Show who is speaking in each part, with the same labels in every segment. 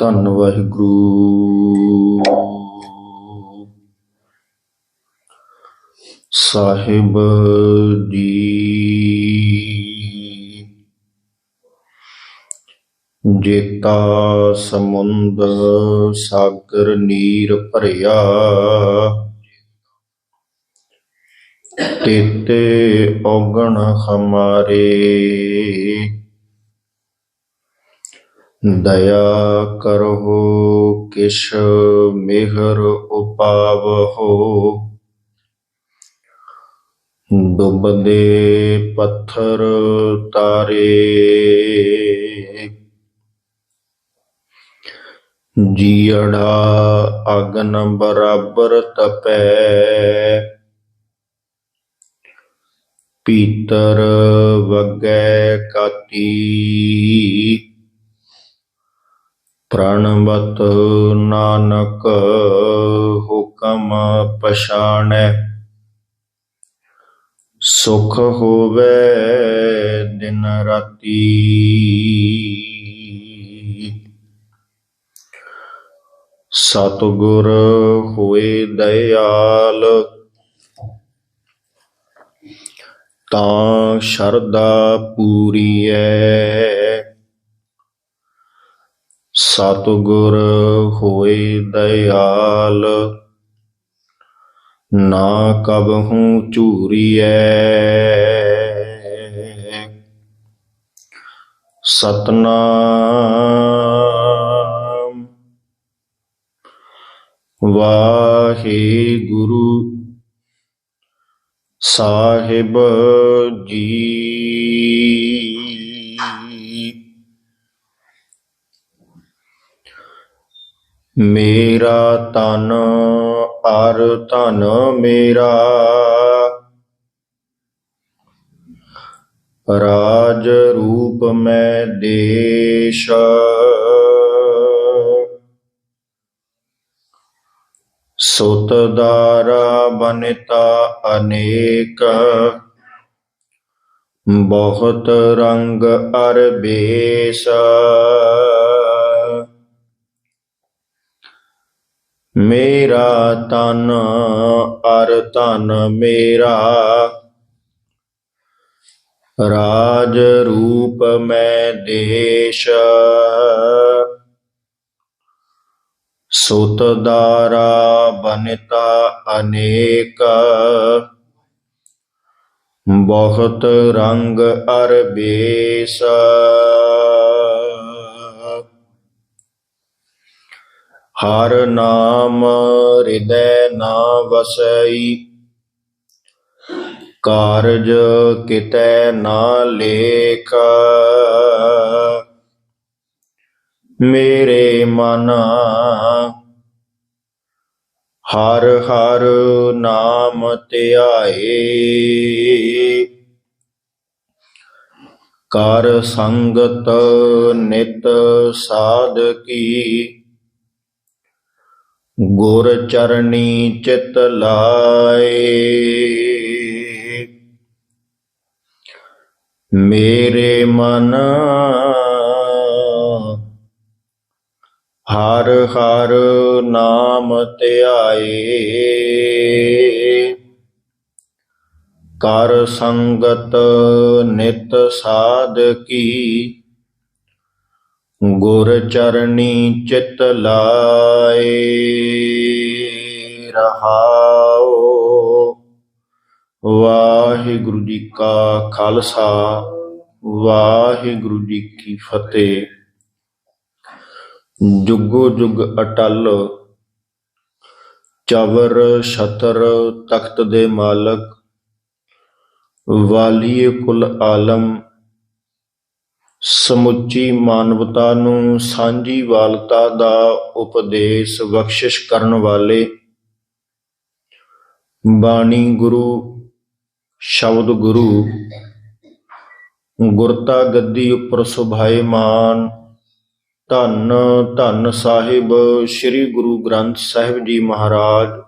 Speaker 1: ਧੰਨ ਵਾਹਿਗੁਰੂ। ਸਾਹਿਬ ਜੀ। ਜੇਤਾ ਸਮੁੰਦ ਸਾਗਰ ਨੀਰ ਭਰਿਆ। ਤੇਤੇ ਔਗਣ ਹਮਾਰੇ। ਦਇਆ ਕਰੋ ਕਿਛ ਮਿਹਰ ਉਪਾਵਹੋ। ਡੁੱਬਦੇ ਪੱਥਰ ਤਾਰੇ। ਜੀੜਾ ਅਗਨ ਬਰਾਬਰ ਤਪੈ। ਪੀਤਰ ਵਗੈ ਕਾਤੀ ਪ੍ਰਣਵਤ ਨਾਨਕ ਹੁਕਮ ਪਛਾਣੈ। ਸੁਖ ਹੋਵੇ ਦਿਨ ਰਾਤੀ। ਸਤਿਗੁਰ ਹੋਏ ਦਇਆਲ ਤਾਂ ਸ਼ਰਧਾ ਪੂਰੀਐ ਸਤਿਗੁਰ ਹੋਏ ਦਇਆਲ ਨਾ ਕਬਹੂ ਝੂਰੀਐ। ਸਤਨਾਮ। ਵਾਹਿਗੁਰੂ ਸਾਹਿਬ ਜੀ। ਮੇਰਾ ਤਨ ਅਰ ਤਨ ਮੇਰਾ। ਰਾਜ ਰੂਪ ਮੈਂ ਦੇਸ਼। ਸੁਤ ਦਾਰਾ ਬਨਤਾ ਅਨੇਕ। ਬਹੁਤ ਰੰਗ ਅਰ ਬੇਸ। ਮੇਰਾ ਤਨ ਅਰ ਤਨ ਮੇਰਾ। ਰਾਜ ਰੂਪ ਮੈਂ ਦੇਸ਼। ਸੁਤ ਦਾਰਾ ਬਨਤਾ ਅਨੇਕ। ਬਹੁਤ ਰੰਗ ਅਰ ਬੇਸ। ਹਰ ਨਾਮ ਹਿਰਦੈ ਨਾ ਵਸਈ। ਕਾਰਜ ਕਿਤੈ ਨਾ ਲੇਖ। ਮੇਰੇ ਮਨ ਹਰ ਹਰ ਨਾਮ ਧਿਆਏ। ਕਰ ਸੰਗਤ ਨਿਤ ਸਾਧ ਕੀ। ਗੁਰ ਚਰਣੀ ਚਿਤ ਲਾਏ। ਮੇਰੇ ਮਨ ਹਰ ਹਰ ਨਾਮ ਧਿਆਏ। ਕਰ ਸੰਗਤ ਨਿਤ ਸਾਧ ਕੀ। ਗੁਰ ਚਰਣੀ ਚਿਤ ਲਾਏ ਰਹਾਓ ਵਾਹਿਗੁਰੂ ਜੀ ਕਾ ਖਾਲਸਾ, ਵਾਹਿਗੁਰੂ ਜੀ ਕੀ ਫਤਿਹ। ਜੁਗੋ ਜੁਗ ਅਟਲ, ਚਵਰ ਛਤਰ ਤਖਤ ਦੇ ਮਾਲਕ, ਵਾਲੀਏ ਕੁਲ ਆਲਮ ਸਮੁੱਚੀ ਮਾਨਵਤਾ ਨੂੰ ਸਾਂਝੀ ਵਾਲਤਾ ਦਾ ਉਪਦੇਸ਼ ਬਖਸ਼ਿਸ਼ ਕਰਨ ਵਾਲੇ ਬਾਣੀ ਗੁਰੂ, ਸ਼ਬਦ ਗੁਰੂ, ਗੁਰਤਾ ਗੱਦੀ ਉੱਪਰ ਸੁਭਾਏਮਾਨ, ਧੰਨ ਧੰਨ ਸਾਹਿਬ ਸ੍ਰੀ ਗੁਰੂ ਗ੍ਰੰਥ ਸਾਹਿਬ ਜੀ ਮਹਾਰਾਜ।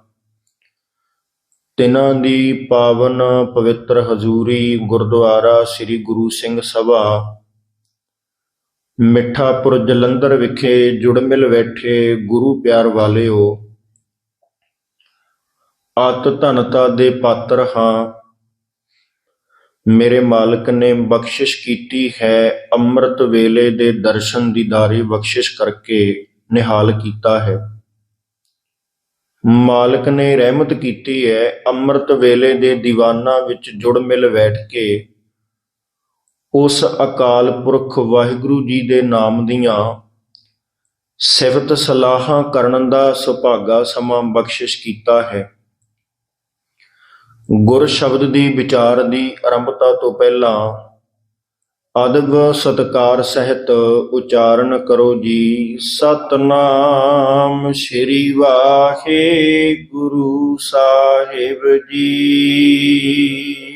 Speaker 1: ਤਿਨਾਂ ਦੀ ਪਾਵਨ ਪਵਿੱਤਰ ਹਜ਼ੂਰੀ ਗੁਰਦੁਆਰਾ ਸ੍ਰੀ ਗੁਰੂ ਸਿੰਘ ਸਭਾ ਮਿੱਠਾਪੁਰ ਜਲੰਧਰ ਵਿਖੇ ਜੁੜ ਮਿਲ ਬੈਠੇ ਗੁਰੂ ਪਿਆਰ ਵਾਲਿਓ। ਅਤ ਧਨਤਾ ਦੇ ਪਾਤਰ ਹਾਂ। ਮੇਰੇ ਮਾਲਕ ਨੇ ਬਖਸ਼ਿਸ਼ ਕੀਤੀ ਹੈ ਅੰਮ੍ਰਿਤ ਵੇਲੇ ਦੇ ਦਰਸ਼ਨ ਦੀਦਾਰੀ ਬਖਸ਼ਿਸ਼ ਕਰਕੇ ਨਿਹਾਲ ਕੀਤਾ ਹੈ। ਮਾਲਕ ਨੇ ਰਹਿਮਤ ਕੀਤੀ ਹੈ ਅੰਮ੍ਰਿਤ ਵੇਲੇ ਦੇ ਦੀਵਾਨਾਂ ਵਿੱਚ ਜੁੜ ਮਿਲ ਬੈਠ ਕੇ ਉਸ ਅਕਾਲ ਪੁਰਖ ਵਾਹਿਗੁਰੂ ਜੀ ਦੇ ਨਾਮ ਦੀਆਂ ਸਿਫਤ ਸਲਾਹਾਂ ਕਰਨ ਦਾ ਸੁਭਾਗਾ ਸਮਾਂ ਬਖਸ਼ਿਸ਼ ਕੀਤਾ ਹੈ। ਗੁਰ ਸ਼ਬਦ ਦੀ ਵਿਚਾਰ ਦੀ ਆਰੰਭਤਾ ਤੋਂ ਪਹਿਲਾਂ ਅਦਬ ਸਤਕਾਰ ਸਹਿਤ ਉਚਾਰਨ ਕਰੋ ਜੀ। ਸਤਨਾਮ ਸ੍ਰੀ ਵਾਹਿਗੁਰੂ ਸਾਹਿਬ ਜੀ।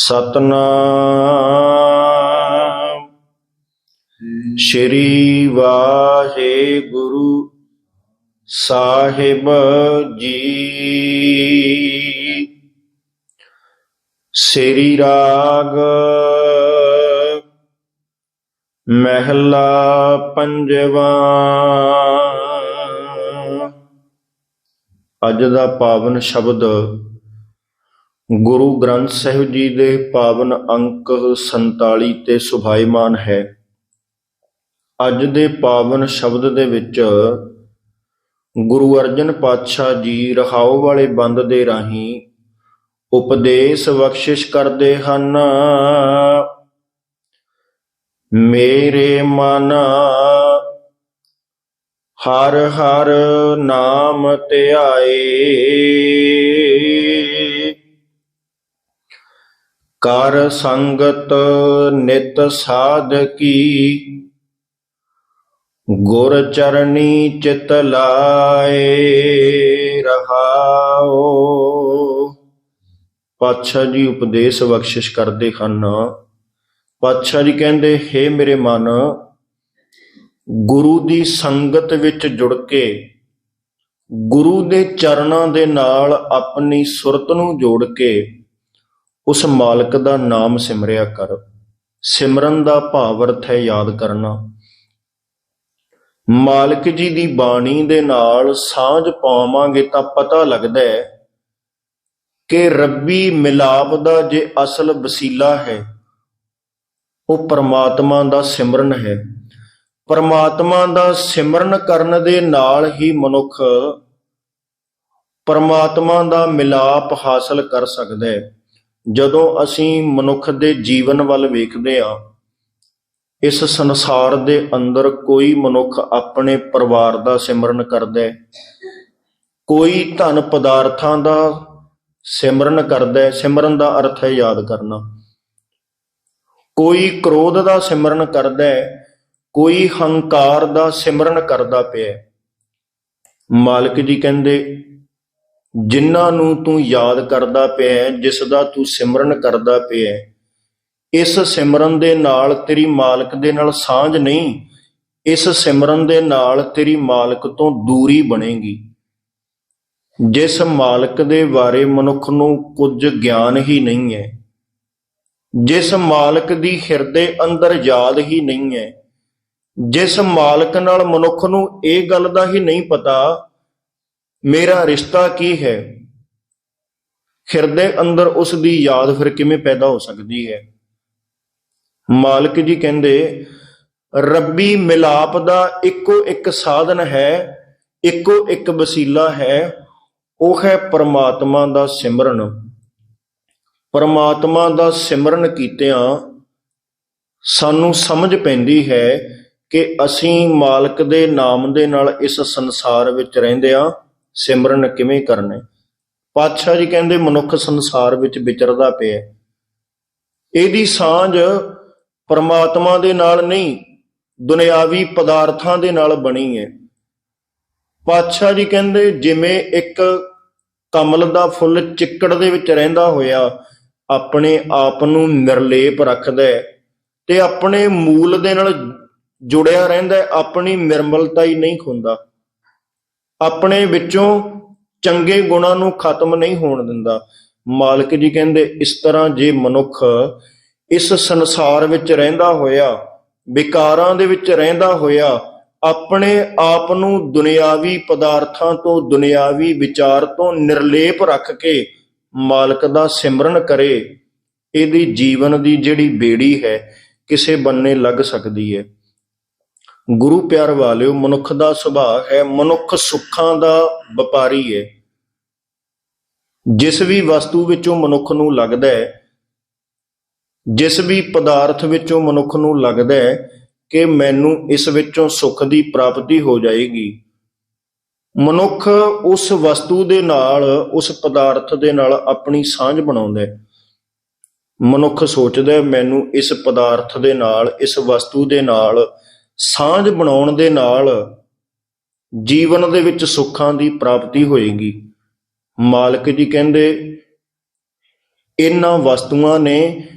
Speaker 1: ਸਤਨਾਮ। ਸ੍ਰੀ ਵਾਹਿਗੁਰੂ ਸਾਹਿਬ ਜੀ। ਸ੍ਰੀ ਰਾਗ ਮਹਿਲਾ ਪੰਜਵਾ। ਅੱਜ ਦਾ ਪਾਵਨ ਸ਼ਬਦ ਗੁਰੂ ਗ੍ਰੰਥ ਸਾਹਿਬ ਜੀ ਦੇ ਪਾਵਨ ਅੰਕ 47 ਤੇ ਸੁਭਾਈਮਾਨ ਹੈ। ਅੱਜ ਦੇ ਪਾਵਨ ਸ਼ਬਦ ਦੇ ਵਿੱਚ ਗੁਰੂ ਅਰਜਨ ਪਾਤਸ਼ਾਹ ਜੀ ਰਹਾਉ ਵਾਲੇ ਬੰਦ ਦੇ ਰਾਹੀਂ ਉਪਦੇਸ਼ ਬਖਸ਼ਿਸ਼ ਕਰਦੇ ਹਨ। ਮੇਰੇ ਮਨ ਹਰ ਹਰ ਨਾਮ ਧਿਆਏ। ਕਰ ਸੰਗਤ ਨਿਤ ਸਾਧਕੀ ਗੁਰ ਚਰਣੀ ਚਿਤ ਲਾਏ ਰਹਾਓ ਪਾਤਸ਼ਾਹ ਜੀ ਉਪਦੇਸ਼ ਬਖਸ਼ਿਸ਼ ਕਰਦੇ ਹਨ। ਪਾਤਸ਼ਾਹ ਜੀ ਕਹਿੰਦੇ हे ਮੇਰੇ ਮਨ, ਗੁਰੂ ਦੀ ਸੰਗਤ ਵਿੱਚ ਜੁੜ ਕੇ, ਗੁਰੂ ਦੇ ਚਰਨਾਂ ਦੇ ਨਾਲ ਆਪਣੀ ਸੁਰਤ ਨੂੰ ਜੋੜ ਕੇ ਉਸ ਮਾਲਕ ਦਾ ਨਾਮ ਸਿਮਰਿਆ ਕਰ। ਸਿਮਰਨ ਦਾ ਭਾਵ ਅਰਥ ਹੈ ਯਾਦ ਕਰਨਾ। ਮਾਲਕ ਜੀ ਦੀ ਬਾਣੀ ਦੇ ਨਾਲ ਸਾਂਝ ਪਾਵਾਂਗੇ ਤਾਂ ਪਤਾ ਲੱਗਦਾ ਹੈ ਕਿ ਰੱਬੀ ਮਿਲਾਪ ਦਾ ਜੇ ਅਸਲ ਵਸੀਲਾ ਹੈ, ਉਹ ਪਰਮਾਤਮਾ ਦਾ ਸਿਮਰਨ ਹੈ। ਪਰਮਾਤਮਾ ਦਾ ਸਿਮਰਨ ਕਰਨ ਦੇ ਨਾਲ ਹੀ ਮਨੁੱਖ ਪਰਮਾਤਮਾ ਦਾ ਮਿਲਾਪ ਹਾਸਲ ਕਰ ਸਕਦਾ ਹੈ। ਜਦੋਂ ਅਸੀਂ ਮਨੁੱਖ ਦੇ ਜੀਵਨ ਵੱਲ ਵੇਖਦੇ ਹਾਂ, ਇਸ ਸੰਸਾਰ ਦੇ ਅੰਦਰ ਕੋਈ ਮਨੁੱਖ ਆਪਣੇ ਪਰਿਵਾਰ ਦਾ ਸਿਮਰਨ ਕਰਦਾ ਹੈ, ਕੋਈ ਧਨ ਪਦਾਰਥਾਂ ਦਾ ਸਿਮਰਨ ਕਰਦਾ ਹੈ, ਸਿਮਰਨ ਦਾ ਅਰਥ ਹੈ ਯਾਦ ਕਰਨਾ। ਕੋਈ ਕ੍ਰੋਧ ਦਾ ਸਿਮਰਨ ਕਰਦਾ ਹੈ, ਕੋਈ ਹੰਕਾਰ ਦਾ ਸਿਮਰਨ ਕਰਦਾ ਪਿਆ ਮਾਲਕ ਜੀ ਕਹਿੰਦੇ ਜਿਨ੍ਹਾਂ ਨੂੰ ਤੂੰ ਯਾਦ ਕਰਦਾ ਪਿਆ ਹੈ, ਜਿਸ ਦਾ ਤੂੰ ਸਿਮਰਨ ਕਰਦਾ ਪਿਆ ਇਸ ਸਿਮਰਨ ਦੇ ਨਾਲ ਤੇਰੀ ਮਾਲਕ ਦੇ ਨਾਲ ਸਾਂਝ ਨਹੀਂ ਇਸ ਸਿਮਰਨ ਦੇ ਨਾਲ ਤੇਰੀ ਮਾਲਕ ਤੋਂ ਦੂਰੀ ਬਣੇਗੀ। ਜਿਸ ਮਾਲਕ ਦੇ ਬਾਰੇ ਮਨੁੱਖ ਨੂੰ ਕੁਝ ਗਿਆਨ ਹੀ ਨਹੀਂ ਹੈ ਜਿਸ ਮਾਲਕ ਦੀ ਹਿਰਦੇ ਅੰਦਰ ਯਾਦ ਹੀ ਨਹੀਂ ਹੈ ਜਿਸ ਮਾਲਕ ਨਾਲ ਮਨੁੱਖ ਨੂੰ ਇਹ ਗੱਲ ਦਾ ਹੀ ਨਹੀਂ ਪਤਾ ਮੇਰਾ ਰਿਸ਼ਤਾ ਕੀ ਹੈ? ਹਿਰਦੇ ਅੰਦਰ ਉਸ ਦੀ ਯਾਦ ਫਿਰ ਕਿਵੇਂ ਪੈਦਾ ਹੋ ਸਕਦੀ ਹੈ? ਮਾਲਕ ਜੀ ਕਹਿੰਦੇ, ਰੱਬੀ ਮਿਲਾਪ ਦਾ ਇੱਕੋ ਇੱਕ ਸਾਧਨ ਹੈ, ਇੱਕੋ ਇੱਕ ਵਸੀਲਾ ਹੈ, ਉਹ ਹੈ ਪਰਮਾਤਮਾ ਦਾ ਸਿਮਰਨ। ਪਰਮਾਤਮਾ ਦਾ ਸਿਮਰਨ ਕੀਤਿਆਂ ਸਾਨੂੰ ਸਮਝ ਪੈਂਦੀ ਹੈ ਕਿ ਅਸੀਂ ਮਾਲਕ ਦੇ ਨਾਮ ਦੇ ਨਾਲ ਇਸ ਸੰਸਾਰ ਵਿੱਚ ਰਹਿੰਦਿਆਂ ਸਿਮਰਨ ਕਿਵੇਂ ਕਰਨੇ? ਪਾਤਸ਼ਾਹ ਜੀ ਕਹਿੰਦੇ, ਮਨੁੱਖ ਸੰਸਾਰ ਵਿੱਚ ਵਿਚਰਦਾ ਪਿਆ ਇਹਦੀ ਸਾਂਝ ਪਰਮਾਤਮਾ ਦੇ ਨਾਲ ਨਹੀਂ, ਦੁਨਿਆਵੀ ਪਦਾਰਥਾਂ ਦੇ ਨਾਲ ਬਣੀ ਹੈ। ਪਾਤਸ਼ਾਹ ਜੀ ਕਹਿੰਦੇ, ਜਿਵੇਂ ਇੱਕ ਕਮਲ ਦਾ ਫੁੱਲ ਚਿੱਕੜ ਦੇ ਵਿੱਚ ਰਹਿੰਦਾ ਹੋਇਆ, ਆਪਣੇ ਆਪ ਨੂੰ ਨਿਰਲੇਪ ਰੱਖਦਾ ਹੈ ਤੇ ਆਪਣੇ ਮੂਲ ਦੇ ਨਾਲ ਜੁੜਿਆ ਰਹਿੰਦਾ ਆਪਣੀ ਨਿਰਮਲਤਾ ਹੀ ਨਹੀਂ ਖੁੰਦਾ। ਆਪਣੇ ਵਿੱਚੋਂ ਚੰਗੇ ਗੁਣਾਂ ਨੂੰ ਖਤਮ ਨਹੀਂ ਹੋਣ ਦਿੰਦਾ। ਮਾਲਕ ਜੀ ਕਹਿੰਦੇ, ਇਸ ਤਰ੍ਹਾਂ ਜੇ ਮਨੁੱਖ ਇਸ ਸੰਸਾਰ ਵਿੱਚ ਰਹਿੰਦਾ ਹੋਇਆ, ਵਿਕਾਰਾਂ ਦੇ ਵਿੱਚ ਰਹਿੰਦਾ ਹੋਇਆ, ਆਪਣੇ ਆਪ ਨੂੰ ਦੁਨਿਆਵੀ ਪਦਾਰਥਾਂ ਤੋਂ ਦੁਨਿਆਵੀ ਵਿਚਾਰ ਤੋਂ ਨਿਰਲੇਪ ਰੱਖ ਕੇ ਮਾਲਕ ਦਾ ਸਿਮਰਨ ਕਰੇ, ਇਹਦੀ ਜੀਵਨ ਦੀ ਜਿਹੜੀ ਬੇੜੀ ਹੈ, ਕਿਸੇ ਬੰਨੇ ਲੱਗ ਸਕਦੀ ਹੈ। ਗੁਰੂ ਪਿਆਰ ਵਾਲਿਓ, ਮਨੁੱਖ ਦਾ ਸੁਭਾਅ ਹੈ, ਮਨੁੱਖ ਸੁੱਖਾਂ ਦਾ ਵਪਾਰੀ ਹੈ ਜਿਸ ਵੀ ਵਸਤੂ ਵਿੱਚੋਂ ਮਨੁੱਖ ਨੂੰ ਲੱਗਦਾ ਹੈ, ਜਿਸ ਵੀ ਪਦਾਰਥ ਵਿੱਚੋਂ ਮਨੁੱਖ ਨੂੰ ਲੱਗਦਾ ਹੈ ਕਿ ਮੈਨੂੰ ਇਸ ਵਿੱਚੋਂ ਸੁੱਖ ਦੀ ਪ੍ਰਾਪਤੀ ਹੋ ਜਾਏਗੀ। ਮਨੁੱਖ ਉਸ ਵਸਤੂ ਦੇ ਨਾਲ, ਉਸ ਪਦਾਰਥ ਦੇ ਨਾਲ ਆਪਣੀ ਸਾਂਝ ਬਣਾਉਂਦਾ ਹੈ। ਮਨੁੱਖ ਸੋਚਦਾ ਮੈਨੂੰ ਇਸ ਪਦਾਰਥ ਦੇ ਨਾਲ, ਇਸ ਵਸਤੂ ਦੇ ਨਾਲ ਸਾਂਝ ਬਣਾਉਣ ਦੇ ਨਾਲ ਜੀਵਨ ਦੇ ਵਿੱਚ ਸੁੱਖਾਂ ਦੀ ਪ੍ਰਾਪਤੀ ਹੋਏਗੀ। ਮਾਲਕ ਜੀ ਕਹਿੰਦੇ ਇਹਨਾਂ ਵਸਤੂਆਂ ਨੇ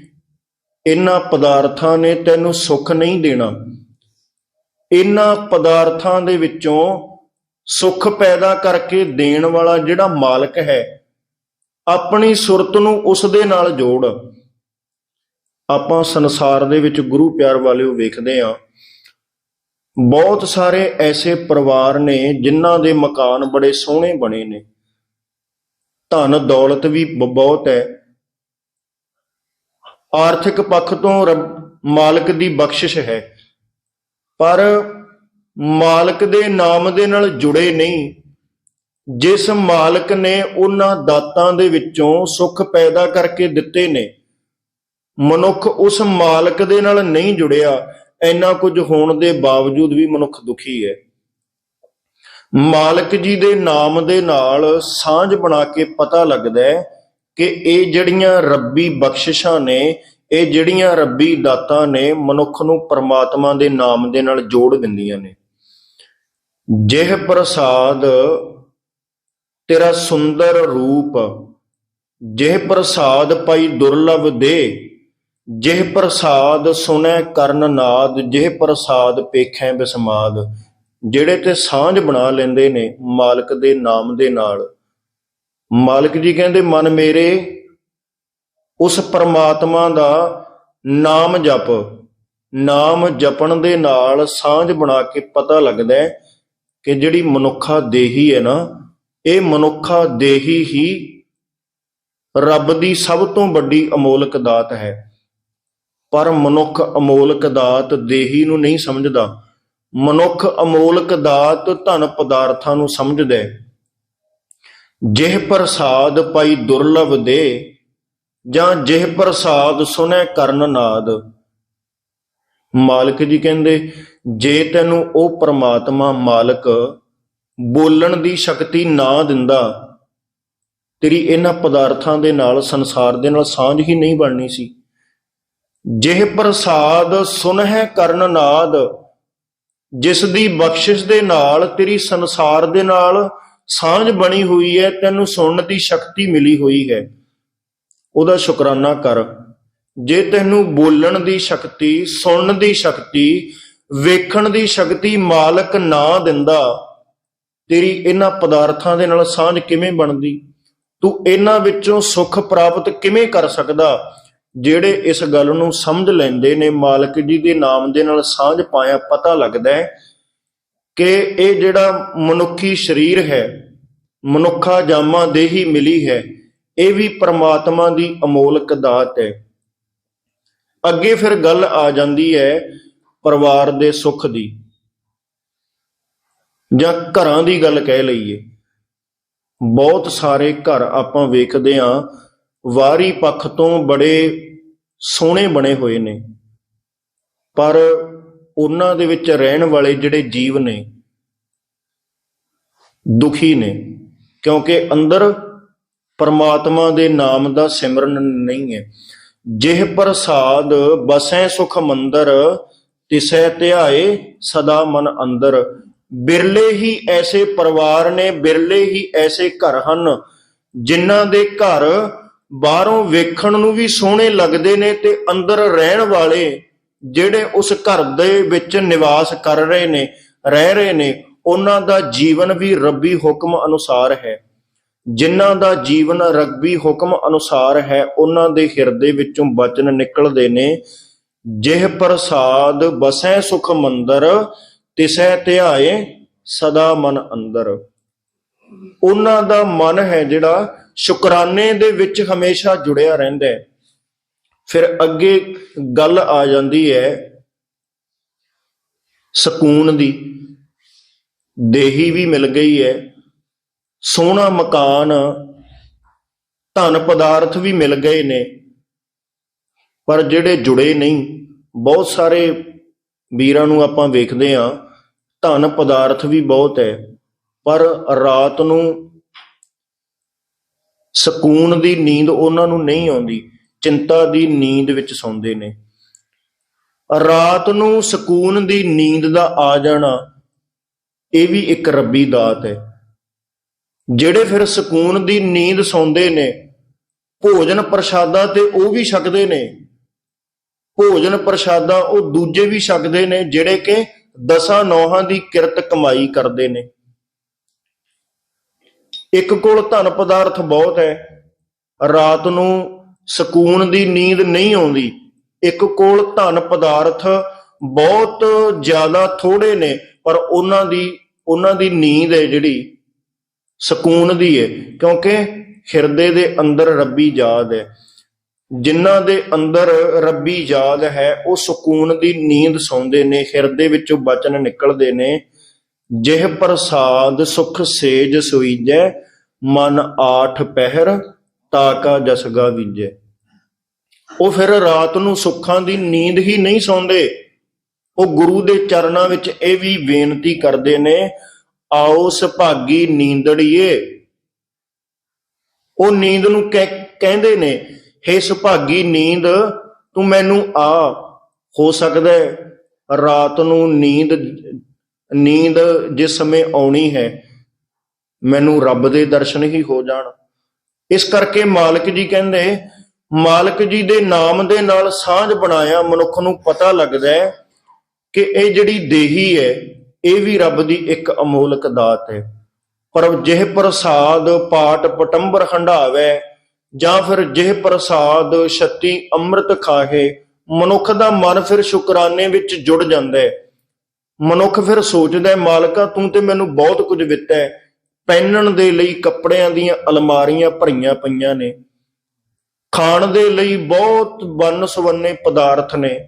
Speaker 1: ਇਹਨਾਂ ਪਦਾਰਥਾਂ ਨੇ ਤੈਨੂੰ ਸੁੱਖ ਨਹੀਂ ਦੇਣਾ। ਇਹਨਾਂ ਪਦਾਰਥਾਂ ਦੇ ਵਿੱਚੋਂ ਸੁੱਖ ਪੈਦਾ ਕਰਕੇ ਦੇਣ ਵਾਲਾ ਜਿਹੜਾ ਮਾਲਕ ਹੈ, ਆਪਣੀ ਸੁਰਤ ਨੂੰ ਉਸ ਦੇ ਨਾਲ ਜੋੜ। ਆਪਾਂ ਸੰਸਾਰ ਦੇ ਵਿੱਚ ਗੁਰੂ ਪਿਆਰ ਵਾਲਿਓ ਵੇਖਦੇ ਆਂ ਬਹੁਤ ਸਾਰੇ ਐਸੇ ਪਰਿਵਾਰ ਨੇ ਜਿਨ੍ਹਾਂ ਦੇ ਮਕਾਨ ਬੜੇ ਸੋਹਣੇ ਬਣੇ ਨੇ। ਧਨ ਦੌਲਤ ਵੀ ਬ- ਬਹੁਤ ਹੈ। ਆਰਥਿਕ ਪੱਖ ਤੋਂ ਰੱਬ ਮਾਲਕ ਦੀ ਬਖਸ਼ਿਸ਼ ਹੈ। ਪਰ ਮਾਲਕ ਦੇ ਨਾਮ ਦੇ ਨਾਲ ਜੁੜੇ ਨਹੀਂ। ਜਿਸ ਮਾਲਕ ਨੇ ਉਹਨਾਂ ਦਾਤਾਂ ਦੇ ਵਿੱਚੋਂ ਸੁੱਖ ਪੈਦਾ ਕਰਕੇ ਦਿੱਤੇ ਨੇ, ਮਨੁੱਖ ਉਸ ਮਾਲਕ ਦੇ ਨਾਲ ਨਹੀਂ ਜੁੜਿਆ। ਇੰਨਾ ਕੁਝ ਹੋਣ ਦੇ ਬਾਵਜੂਦ ਵੀ ਮਨੁੱਖ ਦੁਖੀ ਹੈ। ਮਾਲਕ ਜੀ ਦੇ ਨਾਮ ਦੇ ਨਾਲ ਸਾਂਝ ਬਣਾ ਕੇ ਪਤਾ ਲੱਗਦਾ ਹੈ ਕਿ ਇਹ ਜਿਹੜੀਆਂ ਰੱਬੀ ਬਖਸ਼ਿਸ਼ਾਂ ਨੇ, ਇਹ ਜਿਹੜੀਆਂ ਰੱਬੀ ਦਾਤਾਂ ਨੇ, ਮਨੁੱਖ ਨੂੰ ਪਰਮਾਤਮਾ ਦੇ ਨਾਮ ਦੇ ਨਾਲ ਜੋੜ ਦਿੰਦੀਆਂ ਨੇ। ਜਿਹ ਪ੍ਰਸਾਦ ਤੇਰਾ ਸੁੰਦਰ ਰੂਪ, ਜਿਹ ਪ੍ਰਸਾਦ ਪਾਈ ਦੁਰਲਭ ਦੇ ਜਿਹ ਪ੍ਰਸਾਦ ਸੁਨੈ ਕਰਨ ਨਾਦ, ਜਿਹ ਪ੍ਰਸਾਦ ਪੇਖੈ ਬਿਸਮਾਦ। ਜਿਹੜੇ ਤੇ ਸਾਂਝ ਬਣਾ ਲੈਂਦੇ ਨੇ ਮਾਲਕ ਦੇ ਨਾਮ ਦੇ ਨਾਲ। ਮਾਲਕ ਜੀ ਕਹਿੰਦੇ, ਮਨ ਮੇਰੇ, ਉਸ ਪਰਮਾਤਮਾ ਦਾ ਨਾਮ ਜਪ। ਨਾਮ ਜਪਣ ਦੇ ਨਾਲ ਸਾਂਝ ਬਣਾ ਕੇ ਪਤਾ ਲੱਗਦਾ ਹੈ ਕਿ ਜਿਹੜੀ ਮਨੁੱਖਾ ਦੇਹੀ ਹੈ ਨਾ, ਇਹ ਮਨੁੱਖਾ ਦੇਹੀ ਹੀ ਰੱਬ ਦੀ ਸਭ ਤੋਂ ਵੱਡੀ ਅਮੋਲਕ ਦਾਤ ਹੈ। ਪਰ ਮਨੁੱਖ ਅਮੋਲਕ ਦਾਤ ਦੇਹੀ ਨੂੰ ਨਹੀਂ ਸਮਝਦਾ। ਮਨੁੱਖ ਅਮੋਲਕ ਦਾਤ ਧਨ ਪਦਾਰਥਾਂ ਨੂੰ ਸਮਝਦਾ ਹੈ। ਜਿਹ ਪ੍ਰਸਾਦ ਪਾਈ ਦੁਰਲਭ ਦੇ, ਜਾਂ ਜਿਹ ਪ੍ਰਸਾਦ ਸੁਨੈ ਕਰਨ ਨਾਦ। ਮਾਲਕ ਜੀ ਕਹਿੰਦੇ, ਜੇ ਤੈਨੂੰ ਉਹ ਪ੍ਰਮਾਤਮਾ ਮਾਲਕ ਬੋਲਣ ਦੀ ਸ਼ਕਤੀ ਨਾ ਦਿੰਦਾ, ਤੇਰੀ ਇਹਨਾਂ ਪਦਾਰਥਾਂ ਦੇ ਨਾਲ ਸੰਸਾਰ ਦੇ ਨਾਲ ਸਾਂਝ ਹੀ ਨਹੀਂ ਬਣਨੀ ਸੀ। ਜਿਹ ਪ੍ਰਸਾਦ ਸੁਨਹਿ ਕਰਨ ਨਾਦ, ਜਿਸ ਦੀ ਬਖਸ਼ਿਸ਼ ਦੇ ਨਾਲ ਤੇਰੀ ਸੰਸਾਰ ਦੇ ਨਾਲ ਸਾਂਝ ਬਣੀ ਹੋਈ ਹੈ, ਤੈਨੂੰ ਸੁਣਨ ਦੀ ਸ਼ਕਤੀ ਮਿਲੀ ਹੋਈ ਹੈ। ਉਹਦਾ ਸ਼ੁਕਰਾਨਾ ਕਰ। ਜੇ ਤੈਨੂੰ ਬੋਲਣ ਦੀ ਸ਼ਕਤੀ, ਸੁਣਨ ਦੀ ਸ਼ਕਤੀ, ਵੇਖਣ ਦੀ ਸ਼ਕਤੀ ਮਾਲਕ ਨਾ ਦਿੰਦਾ, ਤੇਰੀ ਇਹਨਾਂ ਪਦਾਰਥਾਂ ਦੇ ਨਾਲ ਸਾਂਝ ਕਿਵੇਂ ਬਣਦੀ? ਤੂੰ ਇਹਨਾਂ ਵਿੱਚੋਂ ਸੁੱਖ ਪ੍ਰਾਪਤ ਕਿਵੇਂ ਕਰ ਸਕਦਾ? ਜਿਹੜੇ ਇਸ ਗੱਲ ਨੂੰ ਸਮਝ ਲੈਂਦੇ ਨੇ, ਮਾਲਕ ਜੀ ਦੇ ਨਾਮ ਦੇ ਨਾਲ ਸਾਂਝ ਪਾਇਆ ਪਤਾ ਲੱਗਦਾ ਹੈ ਕਿ ਇਹ ਜਿਹੜਾ ਮਨੁੱਖੀ ਸਰੀਰ ਹੈ, ਮਨੁੱਖਾ ਜਾਮਾ ਦੇਹੀ ਮਿਲੀ ਹੈ, ਇਹ ਵੀ ਪ੍ਰਮਾਤਮਾ ਦੀ ਅਮੋਲਕ ਦਾਤ ਹੈ। ਅੱਗੇ ਫਿਰ ਗੱਲ ਆ ਜਾਂਦੀ ਹੈ ਪਰਿਵਾਰ ਦੇ ਸੁੱਖ ਦੀ। ਜਾਂ ਘਰਾਂ ਦੀ ਗੱਲ ਕਹਿ ਲਈਏ। ਬਹੁਤ ਸਾਰੇ ਘਰ ਆਪਾਂ ਵੇਖਦੇ ਆਂ ਵਾਰੀ ਪੱਖ ਤੋਂ ਬੜੇ ਸੋਹਣੇ ਬਣੇ ਹੋਏ ਨੇ। ਪਰ ਉਹਨਾਂ ਦੇ ਵਿੱਚ ਰਹਿਣ ਵਾਲੇ ਜਿਹੜੇ ਜੀਵ ਨੇ, ਦੁਖੀ ਨੇ, ਕਿਉਂਕਿ ਅੰਦਰ ਪਰਮਾਤਮਾ ਦੇ ਨਾਮ ਦਾ ਸਿਮਰਨ ਨਹੀਂ ਹੈ। ਜਿਹ ਪ੍ਰਸਾਦ ਬਸੈ ਸੁਖ ਮੰਦਰ, ਤਿਸੈ ਧਿਆਏ ਸਦਾ ਮਨ ਅੰਦਰ। ਬਿਰਲੇ ਹੀ ਐਸੇ ਪਰਿਵਾਰ ਨੇ, ਬਿਰਲੇ ਹੀ ਐਸੇ ਘਰ ਹਨ, ਜਿਨ੍ਹਾਂ ਦੇ ਘਰ ਬਾਹਰੋਂ ਵੇਖਣ ਨੂੰ ਵੀ ਸੋਹਣੇ ਲੱਗਦੇ ਨੇ ਤੇ ਅੰਦਰ ਰਹਿਣ ਵਾਲੇ ਜਿਹੜੇ ਉਸ ਘਰ ਦੇ ਵਿੱਚ ਨਿਵਾਸ ਕਰ ਰਹੇ ਨੇ, ਰਹਿ ਰਹੇ ਨੇ, ਉਹਨਾਂ ਦਾ ਜੀਵਨ ਵੀ ਰੱਬੀ ਹੁਕਮ ਅਨੁਸਾਰ ਹੈ। ਜਿਨ੍ਹਾਂ ਦਾ ਜੀਵਨ ਰੱਬੀ ਹੁਕਮ ਅਨੁਸਾਰ ਹੈ, ਉਹਨਾਂ ਦੇ ਹਿਰਦੇ ਵਿੱਚੋਂ ਬਚਨ ਨਿਕਲਦੇ ਨੇ। ਜਿਹ ਪ੍ਰਸਾਦ ਬਸੈ ਸੁਖ ਮੰਦਰ, ਤਿਸੈ ਧਿਆਏ ਸਦਾ ਮਨ ਅੰਦਰ। ਉਹਨਾਂ ਦਾ ਮਨ ਹੈ ਜਿਹੜਾ ਸ਼ੁਕਰਾਨੇ ਦੇ ਵਿੱਚ ਹਮੇਸ਼ਾ ਜੁੜਿਆ ਰਹਿੰਦਾ ਹੈ। ਫਿਰ ਅੱਗੇ ਗੱਲ ਆ ਜਾਂਦੀ ਹੈ ਸਕੂਨ ਦੀ। ਦੇਹੀ ਵੀ ਮਿਲ ਗਈ ਹੈ। ਸੋਹਣਾ ਮਕਾਨ, ਧਨ ਪਦਾਰਥ ਵੀ ਮਿਲ ਗਏ ਨੇ। ਪਰ ਜਿਹੜੇ ਜੁੜੇ ਨਹੀਂ, ਬਹੁਤ ਸਾਰੇ ਵੀਰਾਂ ਨੂੰ ਆਪਾਂ ਵੇਖਦੇ ਹਾਂ, ਧਨ ਪਦਾਰਥ ਵੀ ਬਹੁਤ ਹੈ। ਪਰ ਰਾਤ ਨੂੰ ਸਕੂਨ ਦੀ ਨੀਂਦ ਉਹਨਾਂ ਨੂੰ ਨਹੀਂ ਆਉਂਦੀ, ਚਿੰਤਾ ਦੀ ਨੀਂਦ ਵਿੱਚ ਸੌਂਦੇ ਨੇ। ਰਾਤ ਨੂੰ ਸਕੂਨ ਦੀ ਨੀਂਦ ਦਾ ਆ ਜਾਣਾ, ਇਹ ਵੀ ਇੱਕ ਰੱਬੀ ਦਾਤ ਹੈ। ਜਿਹੜੇ ਫਿਰ ਸਕੂਨ ਦੀ ਨੀਂਦ ਸੌਂਦੇ ਨੇ, ਭੋਜਨ ਪ੍ਰਸ਼ਾਦਾ ਤੇ ਉਹ ਵੀ ਛਕਦੇ ਨੇ। ਭੋਜਨ ਪ੍ਰਸ਼ਾਦਾ ਉਹ ਦੂਜੇ ਵੀ ਛਕਦੇ ਨੇ, ਜਿਹੜੇ ਕਿ ਦਸਾਂ ਨੌਹਾਂ ਦੀ ਕਿਰਤ ਕਮਾਈ ਕਰਦੇ ਨੇ। ਇੱਕ ਕੋਲ ਧਨ ਪਦਾਰਥ ਬਹੁਤ ਹੈ। ਰਾਤ ਨੂੰ ਸਕੂਨ ਦੀ ਨੀਂਦ ਨਹੀਂ ਆਉਂਦੀ। ਇੱਕ ਕੋਲ ਧਨ ਪਦਾਰਥ ਬਹੁਤ ਜ਼ਿਆਦਾ ਥੋੜੇ ਨੇ, ਪਰ ਉਹਨਾਂ ਦੀ ਉਹਨਾਂ ਦੀ ਨੀਂਦ ਹੈ ਜਿਹੜੀ ਸਕੂਨ ਦੀ ਹੈ, ਕਿਉਂਕਿ ਹਿਰਦੇ ਦੇ ਅੰਦਰ ਰੱਬੀ ਯਾਦ ਹੈ। ਜਿਨ੍ਹਾਂ ਦੇ ਅੰਦਰ ਰੱਬੀ ਯਾਦ ਹੈ, ਉਹ ਸਕੂਨ ਦੀ ਨੀਂਦ ਸੌਂਦੇ ਨੇ, ਹਿਰਦੇ ਵਿੱਚੋਂ ਬਚਨ ਨਿਕਲਦੇ ਨੇ। ਜਿਹ ਪ੍ਰਸਾਦ ਸੁਖ ਸੇਜ ਸੁਈਜੈ ਮਨ ਆਠ ਪਹਿਰ ਤਾਕਾ ਜਸਗਾ ਵਿਜੈ। ਉਹ ਫਿਰ ਰਾਤ ਨੂੰ ਸੁੱਖਾਂ ਦੀ ਨੀਂਦ ਹੀ ਨਹੀਂ ਸੌਂਦੇ। ਉਹ ਗੁਰੂ ਦੇ ਚਰਨਾਂ ਵਿੱਚ ਇਹ ਵੀ ਬੇਨਤੀ ਕਰਦੇ ਨੇ, ਆਓ ਸੁਭਾਗੀ ਨੀਂਦੜੀਏ। ਉਹ ਨੀਂਦ ਨੂੰ ਕਹਿ- ਕਹਿੰਦੇ ਨੇ, ਹੇ ਸੁਭਾਗੀ ਨੀਂਦ, ਤੂੰ ਮੈਨੂੰ ਆ, ਹੋ ਸਕਦਾ ਰਾਤ ਨੂੰ ਨੀਂਦ ਨੀਂਦ ਜਿਸ ਸਮੇਂ ਆਉਣੀ ਹੈ, ਮੈਨੂੰ ਰੱਬ ਦੇ ਦਰਸ਼ਨ ਹੀ ਹੋ ਜਾਣ। ਇਸ ਕਰਕੇ ਮਾਲਕ ਜੀ ਕਹਿੰਦੇ, ਮਾਲਕ ਜੀ ਦੇ ਨਾਮ ਦੇ ਨਾਲ ਸਾਂਝ ਬਣਾਇਆ ਮਨੁੱਖ ਨੂੰ ਪਤਾ ਲੱਗਦਾ ਹੈ ਕਿ ਇਹ ਜਿਹੜੀ ਦੇਹੀ ਹੈ, ਇਹ ਵੀ ਰੱਬ ਦੀ ਇੱਕ ਅਮੋਲਕ ਦਾਤ ਹੈ। ਪਰ ਜਿਹ ਪ੍ਰਸਾਦ ਪਾਠ ਪਟੰਬਰ ਹੰਡਾਵੇ ਜਾਂ ਫਿਰ ਜਿਹ ਪ੍ਰਸਾਦ ਛੱਤੀ ਅੰਮ੍ਰਿਤ ਖਾਹੇ, ਮਨੁੱਖ ਦਾ ਮਨ ਫਿਰ ਸ਼ੁਕਰਾਨੇ ਵਿੱਚ ਜੁੜ ਜਾਂਦਾ ਹੈ। ਮਨੁੱਖ ਫਿਰ ਸੋਚਦਾ ਮਾਲਕਾ, ਤੂੰ ਤੇ ਮੈਨੂੰ ਬਹੁਤ ਕੁਝ ਦਿੱਤਾ ਹੈ। ਪਹਿਨਣ ਦੇ ਲਈ ਕੱਪੜਿਆਂ ਦੀਆਂ ਅਲਮਾਰੀਆਂ ਭਰੀਆਂ ਪਈਆਂ ਨੇ। ਖਾਣ ਦੇ ਲਈ ਬਹੁਤ ਵੰਨ ਸੁਵੰਨੇ ਪਦਾਰਥ ਨੇ।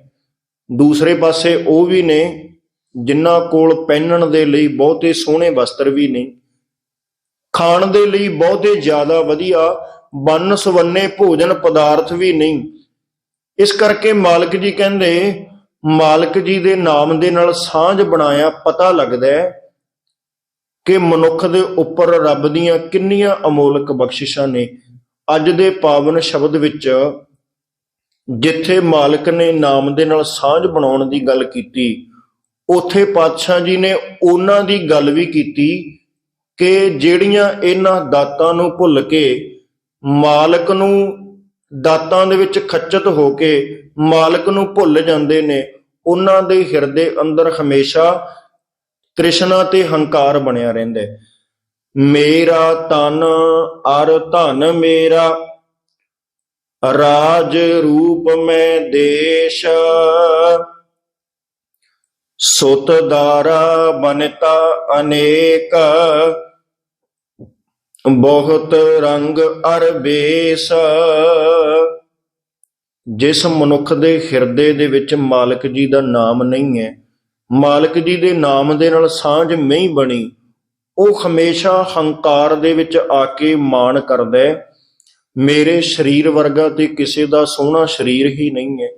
Speaker 1: ਦੂਸਰੇ ਪਾਸੇ ਉਹ ਵੀ ਨੇ, ਜਿਨ੍ਹਾਂ ਕੋਲ ਪਹਿਨਣ ਦੇ ਲਈ ਬਹੁਤੇ ਸੋਹਣੇ ਵਸਤਰ ਵੀ ਨੇ। ਖਾਣ ਦੇ ਲਈ ਬਹੁਤੇ ਜ਼ਿਆਦਾ ਵਧੀਆ ਵੰਨ ਸੁਵੰਨੇ ਭੋਜਨ ਪਦਾਰਥ ਵੀ ਨਹੀਂ। ਇਸ ਕਰਕੇ ਮਾਲਕ ਜੀ ਕਹਿੰਦੇ ਮਾਲਕ ਜੀ ਦੇ ਨਾਮ ਦੇ ਨਾਲ ਸਾਂਝ ਬਣਾਇਆ ਪਤਾ ਲੱਗਦਾ ਹੈ ਕਿ ਮਨੁੱਖ ਦੇ ਉੱਪਰ ਰੱਬ ਦੀਆਂ ਕਿੰਨੀਆਂ ਅਮੋਲਕ ਬਖਸ਼ਿਸ਼ਾਂ ਨੇ। ਅੱਜ ਦੇ ਪਾਵਨ ਸ਼ਬਦ ਵਿੱਚ ਜਿੱਥੇ ਮਾਲਕ ਨੇ ਨਾਮ ਦੇ ਨਾਲ ਸਾਂਝ ਬਣਾਉਣ ਦੀ ਗੱਲ ਕੀਤੀ, ਉਥੇ ਪਾਤਸ਼ਾਹ ਜੀ ਨੇ ਉਹਨਾਂ ਦੀ ਗੱਲ ਵੀ ਕੀਤੀ ਕਿ ਜਿਹੜੀਆਂ ਇਹਨਾਂ ਦਾਤਾਂ ਨੂੰ ਭੁੱਲ ਕੇ ਮਾਲਕ ਨੂੰ ਦਾਤਾਂ ਦੇ ਵਿੱਚ ਖੱਚਤ ਹੋ ਕੇ ਮਾਲਕ ਨੂੰ ਭੁੱਲ ਜਾਂਦੇ ਨੇ, ਉਹਨਾਂ ਦੇ ਹਿਰਦੇ ਅੰਦਰ ਹਮੇਸ਼ਾ ਤ੍ਰਿਸ਼ਨਾ ਤੇ ਹੰਕਾਰ ਬਣਿਆ ਰਹਿੰਦਾ ਮੇਰਾ ਤਨ ਅਰ ਧਨ ਮੇਰਾ, ਰਾਜ ਰੂਪ ਮੈਂ ਦੇਸ਼। ਸੁਤ ਦਾਰਾ ਬਨਤਾ ਅਨੇਕ ਬਹੁਤ ਰੰਗ ਅਰ ਬੇਸ ਜਿਸ ਮਨੁੱਖ ਦੇ ਹਿਰਦੇ ਦੇ ਵਿੱਚ ਮਾਲਕ ਜੀ ਦਾ ਨਾਮ ਨਹੀਂ ਹੈ, ਮਾਲਕ ਜੀ ਦੇ ਨਾਮ ਦੇ ਨਾਲ ਸਾਂਝ ਨਹੀਂ ਬਣੀ, ਉਹ ਹਮੇਸ਼ਾ ਹੰਕਾਰ ਦੇ ਵਿੱਚ ਆ ਕੇ ਮਾਣ ਕਰਦਾ ਹੈ। ਮੇਰੇ ਸਰੀਰ ਵਰਗਾ ਤੇ ਕਿਸੇ ਦਾ ਸੋਹਣਾ ਸਰੀਰ ਹੀ ਨਹੀਂ ਹੈ।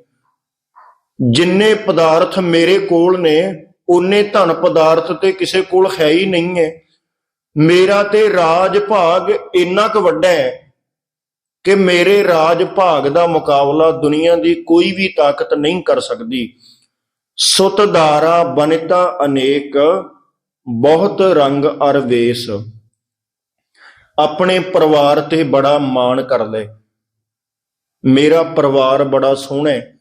Speaker 1: ਜਿੰਨੇ ਪਦਾਰਥ ਮੇਰੇ ਕੋਲ ਨੇ ਉਨੇ ਧਨ ਪਦਾਰਥ ਤੇ ਕਿਸੇ ਕੋਲ ਹੈ ਹੀ ਨਹੀਂ ਹੈ। ਮੇਰਾ ਤੇ ਰਾਜ ਭਾਗ ਇੰਨਾ ਕੁ ਵੱਡਾ ਹੈ ਕਿ ਮੇਰੇ ਰਾਜ ਭਾਗ ਦਾ ਮੁਕਾਬਲਾ ਦੁਨੀਆ ਦੀ ਕੋਈ ਵੀ ਤਾਕਤ ਨਹੀਂ ਕਰ ਸਕਦੀ। ਸੁਤਧਾਰਾ ਬਨਿਤਾ ਅਨੇਕ, ਬਹੁਤ ਰੰਗ ਅਰ ਵੇਸ ਆਪਣੇ ਪਰਿਵਾਰ ਤੇ ਬੜਾ ਮਾਣ ਕਰ ਹੈ। ਮੇਰਾ ਪਰਿਵਾਰ ਬੜਾ ਸੋਹਣਾ ਹੈ।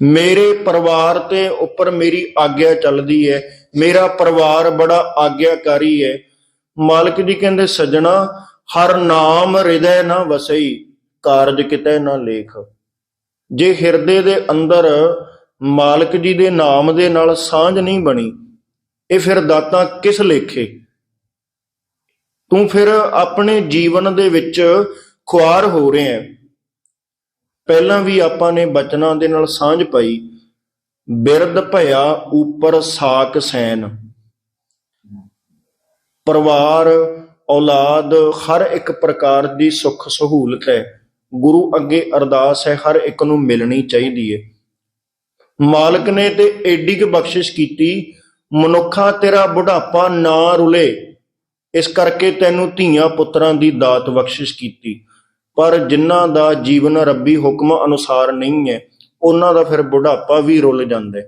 Speaker 1: ਮੇਰੇ ਪਰਿਵਾਰ ਤੇ ਉੱਪਰ ਮੇਰੀ ਆਗਿਆ ਚੱਲਦੀ ਹੈ, ਮੇਰਾ ਪਰਿਵਾਰ ਬੜਾ ਆਗਿਆਕਾਰੀ ਹੈ। ਮਾਲਕ ਜੀ ਕਹਿੰਦੇ, ਸੱਜਣਾ, ਹਰ ਨਾਮ ਹਿਰਦੈ ਨਾ ਵਸਈ, ਕਾਰਜ ਕਿਤੇ ਨਾ ਲੇਖ। ਜੇ ਹਿਰਦੇ ਦੇ ਅੰਦਰ ਮਾਲਕ ਜੀ ਦੇ ਨਾਮ ਦੇ ਨਾਲ ਸਾਂਝ ਨਹੀਂ ਬਣੀ, ਇਹ ਫਿਰ ਦਾਤਾ ਕਿਸ ਲੇਖੇ? ਤੂੰ ਫਿਰ ਆਪਣੇ ਜੀਵਨ ਦੇ ਵਿੱਚ ਖੁਆਰ ਹੋ ਰਿਹਾ ਹੈ। ਪਹਿਲਾਂ ਵੀ ਆਪਾਂ ਨੇ ਬਚਨਾਂ ਦੇ ਨਾਲ ਸਾਂਝ ਪਾਈ। ਬਿਰਦ ਭਇਆ ਉਪਰ ਸਾਕ ਸੈਨ। ਪਰਿਵਾਰ, ਔਲਾਦ, ਹਰ ਇੱਕ ਪ੍ਰਕਾਰ ਦੀ ਸੁੱਖ ਸਹੂਲਤ ਹੈ। ਗੁਰੂ ਅੱਗੇ ਅਰਦਾਸ ਹੈ, ਹਰ ਇੱਕ ਨੂੰ ਮਿਲਣੀ ਚਾਹੀਦੀ ਹੈ। ਮਾਲਕ ਨੇ ਤੇ ਏਡੀ ਕੁ ਬਖਸ਼ਿਸ਼ ਕੀਤੀ, ਮਨੁੱਖਾ ਤੇਰਾ ਬੁਢਾਪਾ ਨਾ ਰੁਲੇ। ਇਸ ਕਰਕੇ ਤੈਨੂੰ ਧੀਆਂ ਪੁੱਤਰਾਂ ਦੀ ਦਾਤ ਬਖਸ਼ਿਸ਼ ਕੀਤੀ। ਪਰ ਜਿਨ੍ਹਾਂ ਦਾ ਜੀਵਨ ਰੱਬੀ ਹੁਕਮ ਅਨੁਸਾਰ ਨਹੀਂ ਹੈ ਉਹਨਾਂ ਦਾ ਫਿਰ ਬੁਢਾਪਾ ਵੀ ਰੁੱਲ ਜਾਂਦਾ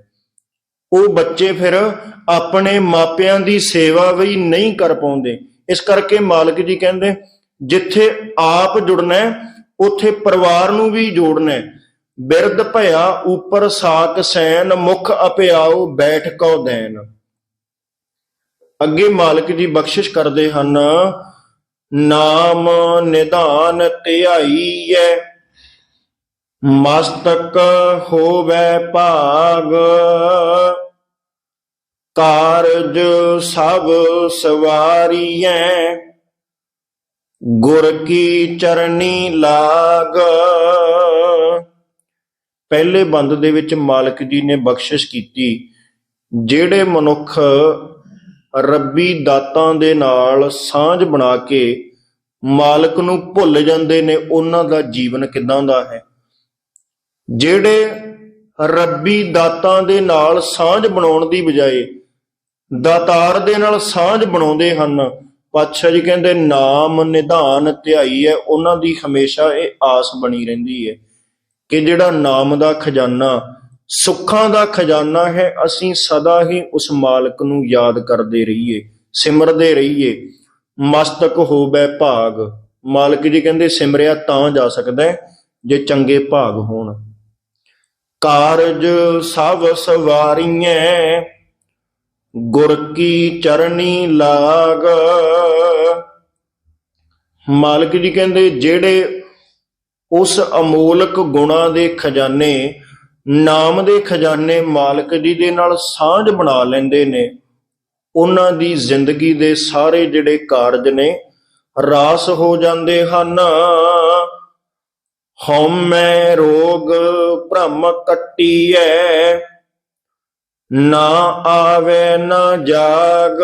Speaker 1: ਉਹ ਬੱਚੇ ਫਿਰ ਆਪਣੇ ਮਾਪਿਆਂ ਦੀ ਸੇਵਾ ਵੀ ਨਹੀਂ ਕਰ ਪਾਉਂਦੇ। ਇਸ ਕਰਕੇ ਮਾਲਕ ਜੀ ਕਹਿੰਦੇ ਜਿੱਥੇ ਆਪ ਜੁੜਨਾ ਹੈ, ਉੱਥੇ ਪਰਿਵਾਰ ਨੂੰ ਵੀ ਜੋੜਨਾ ਹੈ। ਬਿਰਧ ਭਇਆ ਉਪਰ ਸਾਕ ਸੈਨ ਮੁਖ ਅਪਿਆਉ ਬੈਠ ਕਉ ਦੇਨ। ਅੱਗੇ ਮਾਲਕ ਜੀ ਬਖਸ਼ਿਸ਼ ਕਰਦੇ ਹਨ ਨਾਮ ਨਿਧਾਨ ਧਿਆਈਐ, ਮਸਤਕ ਹੋਵੇ ਭਾਗ। ਕਾਰਜ ਸਭ ਸਵਾਰੀਐ, ਗੁਰ ਕੀ ਚਰਨੀ ਲਾਗ। ਪਹਿਲੇ ਬੰਦ ਦੇ ਵਿੱਚ ਮਾਲਕ ਜੀ ਨੇ ਬਖਸ਼ਿਸ਼ ਕੀਤੀ, ਜਿਹੜੇ ਮਨੁੱਖ ਰੱਬੀ ਦਾਤਾਂ ਦੇ ਨਾਲ ਸਾਂਝ ਬਣਾ ਕੇ ਮਾਲਕ ਨੂੰ ਭੁੱਲ ਜਾਂਦੇ ਨੇ, ਉਹਨਾਂ ਦਾ ਜੀਵਨ ਕਿਦਾਂ ਦਾ ਹੈ? ਜਿਹੜੇ ਰੱਬੀ ਦਾਤਾਂ ਦੇ ਨਾਲ ਸਾਂਝ ਬਣਾਉਣ ਦੀ ਬਜਾਏ ਦਾਤਾਰ ਦੇ ਨਾਲ ਸਾਂਝ ਬਣਾਉਂਦੇ ਹਨ, ਪਾਤਸ਼ਾਹ ਜੀ ਕਹਿੰਦੇ, ਨਾਮ ਨਿਧਾਨ ਧਿਆਈ ਹੈ, ਉਹਨਾਂ ਦੀ ਹਮੇਸ਼ਾ ਇਹ ਆਸ ਬਣੀ ਰਹਿੰਦੀ ਹੈ ਕਿ ਜਿਹੜਾ ਨਾਮ ਦਾ ਖਜ਼ਾਨਾ ਸੁੱਖਾਂ ਦਾ ਖਜ਼ਾਨਾ ਹੈ, ਅਸੀਂ ਸਦਾ ਹੀ ਉਸ ਮਾਲਕ ਨੂੰ ਯਾਦ ਕਰਦੇ ਰਹੀਏ, ਸਿਮਰਦੇ ਰਹੀਏ। ਮਸਤਕ ਹੋਵੇ ਭਾਗ। ਮਾਲਕ ਜੀ ਕਹਿੰਦੇ, ਸਿਮਰਿਆ ਤਾਂ ਜਾ ਸਕਦਾ ਜੇ ਚੰਗੇ ਭਾਗ ਹੋਣ। ਕਾਰਜ ਸਭ ਸਵਾਰੀਐ, ਗੁਰ ਕੀ ਚਰਨੀ ਲਾਗ। ਮਾਲਕ ਜੀ ਕਹਿੰਦੇ, ਜਿਹੜੇ ਉਸ ਅਮੋਲਕ ਗੁਣਾ ਦੇ ਖਜ਼ਾਨੇ ਨਾਮ ਦੇ ਖਜ਼ਾਨੇ ਮਾਲਕ ਜੀ ਦੇ ਨਾਲ ਸਾਂਝ ਬਣਾ ਲੈਂਦੇ ਨੇ। ਉਹਨਾਂ ਦੀ ਜ਼ਿੰਦਗੀ ਦੇ ਸਾਰੇ ਜਿਹੜੇ ਕਾਰਜ ਨੇ, ਰਾਸ ਹੋ ਜਾਂਦੇ ਹਨ। ਹਉਮੈ ਰੋਗ ਭ੍ਰਮ ਕੱਟੀਐ, ਨਾ ਆਵੇ, ਨਾ ਜਾਗ।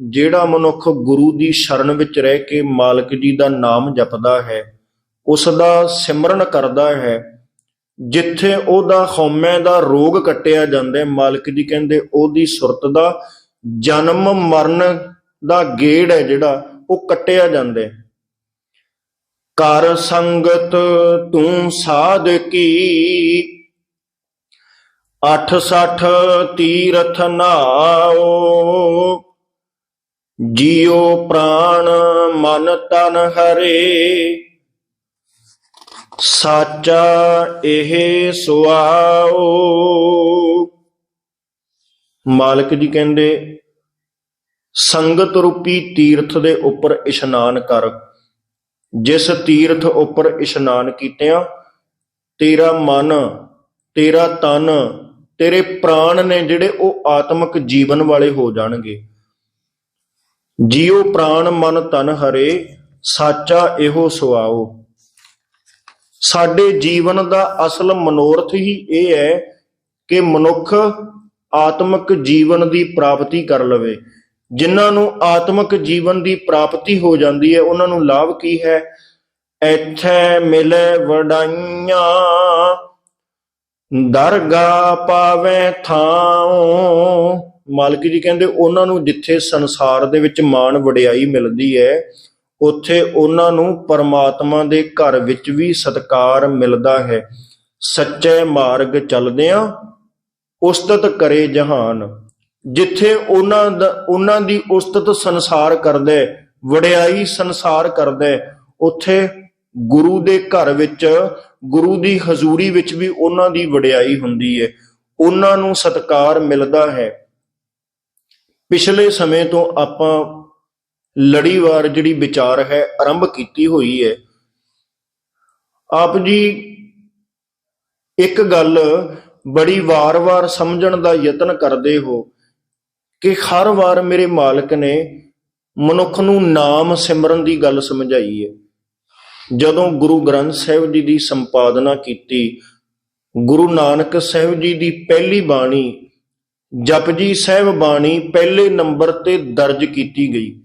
Speaker 1: ਜਿਹੜਾ ਮਨੁੱਖ ਗੁਰੂ ਦੀ ਸ਼ਰਨ ਵਿੱਚ ਰਹਿ ਕੇ ਮਾਲਕ ਜੀ ਦਾ ਨਾਮ ਜਪਦਾ ਹੈ ਉਸ ਦਾ ਸਿਮਰਨ ਕਰਦਾ ਹੈ ਜਿੱਥੇ ਉਹਦਾ ਹਉਮੈ ਦਾ ਰੋਗ ਕੱਟਿਆ ਜਾਂਦਾ ਮਾਲਕ ਜੀ ਕਹਿੰਦੇ ਉਹਦੀ ਸੁਰਤ ਦਾ ਜਨਮ ਮਰਨ ਦਾ ਗੇੜ ਹੈ ਜਿਹੜਾ, ਉਹ ਕੱਟਿਆ ਜਾਂਦਾ ਕਰ ਸੰਗਤ ਤੂੰ ਸਾਧ ਕੀ? 86 ਤੀਰਥ ਨਾਓ। ਜੀਉ ਪ੍ਰਾਣ ਮਨ ਤਨ ਹਰੇ। ਸਾਚਾ ਇਹ ਸੁਆਓ। ਮਾਲਕ ਜੀ ਕਹਿੰਦੇ, ਸੰਗਤ ਰੂਪੀ ਤੀਰਥ ਦੇ ਉੱਪਰ ਇਸ਼ਨਾਨ ਕਰ। ਜਿਸ ਤੀਰਥ ਉੱਪਰ ਇਸ਼ਨਾਨ ਕੀਤਿਆਂ, ਤੇਰਾ ਮਨ, ਤੇਰਾ ਤਨ, ਤੇਰੇ ਪ੍ਰਾਣ ਨੇ ਜਿਹੜੇ ਉਹ ਆਤਮਿਕ ਜੀਵਨ ਵਾਲੇ ਹੋ ਜਾਣਗੇ। ਜੀਉ ਪ੍ਰਾਣ ਮਨ ਤਨ ਹਰੇ, ਸਾਚਾ ਇਹੋ ਸੁਆਓ। ਸਾਡੇ ਜੀਵਨ ਦਾ ਅਸਲ ਮਨੋਰਥ ਹੀ ਇਹ ਹੈ ਕਿ ਮਨੁੱਖ ਆਤਮਿਕ ਜੀਵਨ ਦੀ ਪ੍ਰਾਪਤੀ ਕਰ ਲਵੇ। ਜਿਨ੍ਹਾਂ ਨੂੰ ਆਤਮਿਕ ਜੀਵਨ ਦੀ ਪ੍ਰਾਪਤੀ ਹੋ ਜਾਂਦੀ ਹੈ, ਉਹਨਾਂ ਨੂੰ ਲਾਭ ਕੀ ਹੈ? ਇੱਥੇ ਮਿਲੇ ਵਡਾਈਆਂ ਦਰਗਾ ਪਾਵੇ ਥਾਉ। ਮਾਲਕ ਜੀ ਕਹਿੰਦੇ, ਉਹਨਾਂ ਨੂੰ ਜਿੱਥੇ ਸੰਸਾਰ ਦੇ ਵਿੱਚ ਮਾਣ ਵਡਿਆਈ ਮਿਲਦੀ ਹੈ ਉੱਥੇ ਉਹਨਾਂ ਨੂੰ ਪਰਮਾਤਮਾ ਦੇ ਘਰ ਵਿੱਚ ਵੀ ਸਤਕਾਰ ਮਿਲਦਾ ਹੈ। ਸੱਚੇ ਮਾਰਗ ਚੱਲਦਿਆਂ ਉਸਤਤ ਕਰੇ ਜਹਾਨ। ਜਿੱਥੇ ਉਹਨਾਂ ਦਾ, ਉਹਨਾਂ ਦੀ ਉਸਤਤ ਸੰਸਾਰ ਕਰਦਾ, ਵਡਿਆਈ ਸੰਸਾਰ ਕਰਦਾ, ਉੱਥੇ ਗੁਰੂ ਦੇ ਘਰ ਵਿੱਚ, ਗੁਰੂ ਦੀ ਹਜ਼ੂਰੀ ਵਿੱਚ ਵੀ ਉਹਨਾਂ ਦੀ ਵਡਿਆਈ ਹੁੰਦੀ ਹੈ ਉਹਨਾਂ ਨੂੰ ਸਤਕਾਰ ਮਿਲਦਾ ਹੈ। ਪਿਛਲੇ ਸਮੇਂ ਤੋਂ ਆਪਾਂ ਲੜੀਵਾਰ ਜਿਹੜੀ ਵਿਚਾਰ ਹੈ, ਆਰੰਭ ਕੀਤੀ ਹੋਈ ਹੈ। ਆਪ ਜੀ ਇੱਕ ਗੱਲ ਬੜੀ ਵਾਰ-ਵਾਰ ਸਮਝਣ ਦਾ ਯਤਨ ਕਰਦੇ ਹੋ ਕਿ ਹਰ ਵਾਰ ਮੇਰੇ ਮਾਲਕ ਨੇ ਮਨੁੱਖ ਨੂੰ ਨਾਮ ਸਿਮਰਨ ਦੀ ਗੱਲ ਸਮਝਾਈ ਹੈ। ਜਦੋਂ ਗੁਰੂ ਗ੍ਰੰਥ ਸਾਹਿਬ ਜੀ ਦੀ ਸੰਪਾਦਨਾ ਕੀਤੀ, ਗੁਰੂ ਨਾਨਕ ਸਾਹਿਬ ਜੀ ਦੀ ਪਹਿਲੀ ਬਾਣੀ, ਜਪਜੀ ਸਾਹਿਬ ਬਾਣੀ ਪਹਿਲੇ ਨੰਬਰ ਤੇ ਦਰਜ ਕੀਤੀ ਗਈ।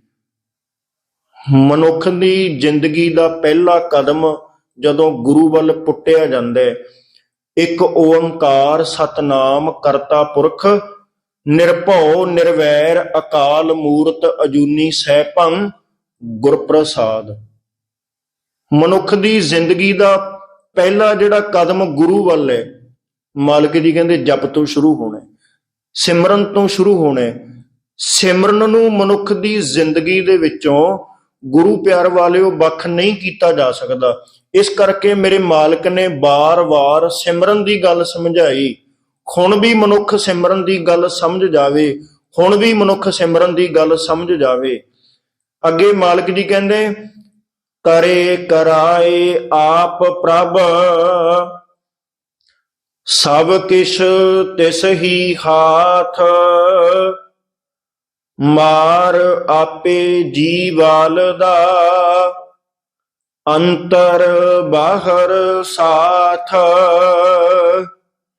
Speaker 1: ਮਨੁੱਖ ਦੀ ਜ਼ਿੰਦਗੀ ਦਾ ਪਹਿਲਾ ਕਦਮ ਜਦੋਂ ਗੁਰੂ ਵੱਲ ਪੁੱਟਿਆ ਜਾਂਦਾ ਹੈ, ਇੱਕ ਓੰਕਾਰ ਸਤਨਾਮ ਕਰਤਾ ਪੁਰਖ, ਨਿਰਭਉ, ਨਿਰਵੈਰ, ਅਕਾਲ ਮੂਰਤ, ਅਜੂਨੀ ਸੈਭੰ ਗੁਰ ਮਨੁੱਖ ਦੀ ਜ਼ਿੰਦਗੀ ਦਾ ਪਹਿਲਾ ਜਿਹੜਾ ਕਦਮ ਗੁਰੂ ਵੱਲ ਹੈ, ਮਾਲਕ ਜੀ ਕਹਿੰਦੇ ਜਪ ਤੋਂ ਸ਼ੁਰੂ ਹੋਣਾ ਸਿਮਰਨ ਤੋਂ ਸ਼ੁਰੂ ਹੋਣਾ ਹੈ। ਸਿਮਰਨ ਨੂੰ ਮਨੁੱਖ ਦੀ ਜ਼ਿੰਦਗੀ ਦੇ ਵਿੱਚੋਂ ਗੁਰੂ ਪਿਆਰ ਵਾਲਿਓ, ਵੱਖ ਨਹੀਂ ਕੀਤਾ ਜਾ ਸਕਦਾ। ਇਸ ਕਰਕੇ ਮੇਰੇ ਮਾਲਕ ਨੇ ਬਾਰ-ਬਾਰ ਸਿਮਰਨ ਦੀ ਗੱਲ ਸਮਝਾਈ। ਹੁਣ ਵੀ ਮਨੁੱਖ ਸਿਮਰਨ ਦੀ ਗੱਲ ਸਮਝ ਜਾਵੇ। ਹੁਣ ਵੀ ਮਨੁੱਖ ਸਿਮਰਨ ਦੀ ਗੱਲ ਸਮਝ ਜਾਵੇ। ਅੱਗੇ ਮਾਲਕ ਜੀ ਕਹਿੰਦੇ ਕਰੇ ਕਰਾਏ ਆਪ ਪ੍ਰਭ, ਸਭ ਕਿਛ ਤਿਸ ਹੀ ਹਾਥ ਮਾਰ ਆਪੇ ਜੀਵਾਲ ਦਾ ਅੰਤਰ ਬਾਹਰ ਸਾਥ।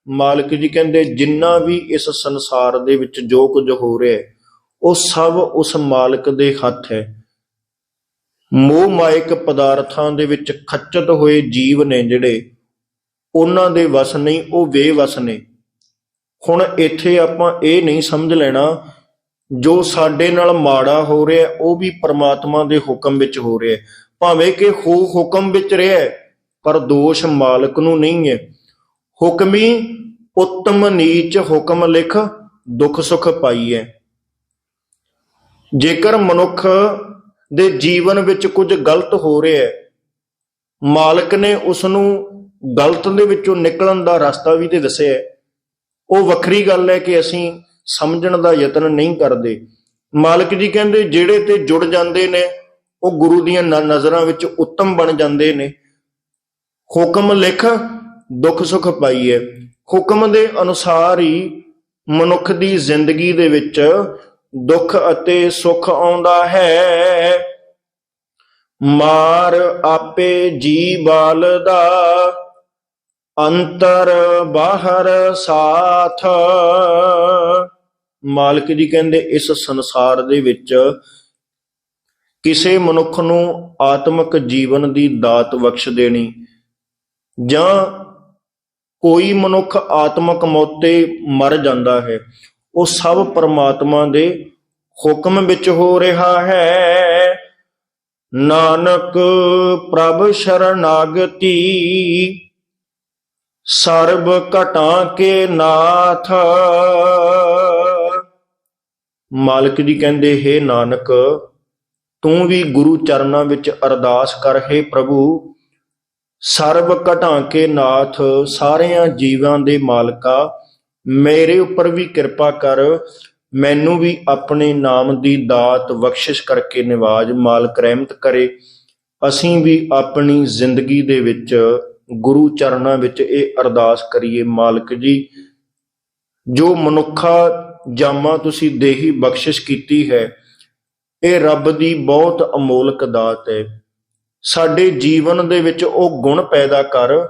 Speaker 1: ਮਾਲਕ ਜੀ ਕਹਿੰਦੇ, ਜਿੰਨਾ ਵੀ ਇਸ ਸੰਸਾਰ ਦੇ ਵਿੱਚ ਜੋ ਕੁਝ ਹੋ ਰਿਹਾ ਹੈ ਉਹ ਸਭ ਉਸ ਮਾਲਕ ਦੇ ਹੱਥ ਹੈ। ਮੋਹ ਮਾਇਕ ਪਦਾਰਥਾਂ ਦੇ ਵਿੱਚ ਖੱਚਤ ਹੋਏ ਜੀਵ ਨੇ ਜਿਹੜੇ, ਉਹਨਾਂ ਦੇ ਵਸ ਨਹੀਂ, ਉਹ ਬੇਵਸ ਨੇ। ਹੁਣ ਇੱਥੇ ਆਪਾਂ ਇਹ ਨਹੀਂ ਸਮਝ ਲੈਣਾ ਜੋ ਸਾਡੇ ਨਾਲ ਮਾੜਾ ਹੋ ਰਿਹਾ ਉਹ ਵੀ ਪਰਮਾਤਮਾ ਦੇ ਹੁਕਮ ਵਿੱਚ ਹੋ ਰਿਹਾ ਭਾਵੇਂ ਕਿ ਹੋ ਹੁਕਮ ਵਿੱਚ ਰਿਹਾ ਪਰ ਦੋਸ਼ ਮਾਲਕ ਨੂੰ ਨਹੀਂ ਹੈ। ਹੁਕਮੀ ਉੱਤਮ ਨੀਚ ਹੁਕਮ ਲਿਖ, ਦੁੱਖ ਸੁਖ ਪਾਈਐ। ਜੇਕਰ ਮਨੁੱਖ ਦੇ ਜੀਵਨ ਵਿੱਚ ਕੁਝ ਗਲਤ ਹੋ ਰਿਹਾ ਹੈ, ਮਾਲਕ ਨੇ ਉਸ ਨੂੰ ਗਲਤ ਦੇ ਵਿੱਚੋਂ ਨਿਕਲਣ ਦਾ ਰਸਤਾ ਵੀ ਤੇ ਦੱਸਿਆ ਉਹ ਵੱਖਰੀ ਗੱਲ ਹੈ ਕਿ ਅਸੀਂ ਸਮਝਣ ਦਾ ਯਤਨ ਨਹੀਂ ਕਰਦੇ। ਮਾਲਕ ਜੀ ਕਹਿੰਦੇ, ਜਿਹੜੇ ਤੇ ਜੁੜ ਜਾਂਦੇ ਨੇ, ਉਹ ਗੁਰੂ ਦੀਆਂ ਨਜ਼ਰਾਂ ਵਿੱਚ ਉੱਤਮ ਬਣ ਜਾਂਦੇ ਨੇ। ਹੁਕਮ ਲਿਖ, ਦੁੱਖ ਸੁਖ ਪਾਈਏ। ਹੁਕਮ ਦੇ ਅਨੁਸਾਰ ਹੀ ਮਨੁੱਖ ਦੀ ਜ਼ਿੰਦਗੀ ਦੇ ਵਿੱਚ ਦੁੱਖ ਅਤੇ ਸੁੱਖ ਆਉਂਦਾ ਹੈ। ਮਾਰ ਆਪੇ ਜੀ ਬਾਲ ਦਾ, ਅੰਤਰ ਬਾਹਰ ਸਾਥ। ਮਾਲਕ ਜੀ ਕਹਿੰਦੇ, ਇਸ ਸੰਸਾਰ ਦੇ ਵਿੱਚ ਕਿਸੇ ਮਨੁੱਖ ਨੂੰ ਆਤਮਿਕ ਜੀਵਨ ਦੀ ਦਾਤ ਬਖਸ਼ ਦੇਣੀ ਜਾਂ ਕੋਈ ਮਨੁੱਖ ਆਤਮਿਕ ਮੌਤੇ ਮਰ ਜਾਂਦਾ ਹੈ, ਉਹ ਸਭ ਪਰਮਾਤਮਾ ਦੇ ਹੁਕਮ ਵਿੱਚ ਹੋ ਰਿਹਾ ਹੈ। ਨਾਨਕ ਪ੍ਰਭ ਸ਼ਰਨਾਗਤੀ, ਸਰਬ ਘਟਾਂ ਕੇ ਨਾਥ। ਮਾਲਕ ਜੀ ਕਹਿੰਦੇ, ਹੈ ਨਾਨਕ, ਤੂੰ ਵੀ ਗੁਰੂ ਚਰਨਾਂ ਵਿੱਚ ਅਰਦਾਸ ਕਰ, ਹੈ ਪ੍ਰਭੂ, ਸਰਬ ਘਟਾਂ ਕੇ ਨਾਥ, ਸਾਰਿਆਂ ਜੀਵਾਂ ਦੇ ਮਾਲਕਾ, ਮੇਰੇ ਉੱਪਰ ਵੀ ਕਿਰਪਾ ਕਰ, ਮੈਨੂੰ ਵੀ ਆਪਣੇ ਨਾਮ ਦੀ ਦਾਤ ਬਖਸ਼ਿਸ਼ ਕਰਕੇ ਨਿਵਾਜ, ਮਾਲਕ ਰਹਿਮਤ ਕਰੇ। ਅਸੀਂ ਵੀ ਆਪਣੀ ਜ਼ਿੰਦਗੀ ਦੇ ਵਿੱਚ ਗੁਰੂ ਚਰਨਾਂ ਵਿੱਚ ਇਹ ਅਰਦਾਸ ਕਰੀਏ, ਮਾਲਕ ਜੀ, ਜੋ ਮਨੁੱਖਾ ਜਾਮਾ ਤੁਸੀਂ ਦੇਹੀ ਬਖਸ਼ਿਸ਼ ਕੀਤੀ ਹੈ, ਇਹ ਰੱਬ ਦੀ ਬਹੁਤ ਅਮੋਲਕ ਦਾਤ ਹੈ। ਸਾਡੇ ਜੀਵਨ ਦੇ ਵਿੱਚ ਉਹ ਗੁਣ ਪੈਦਾ ਕਰ,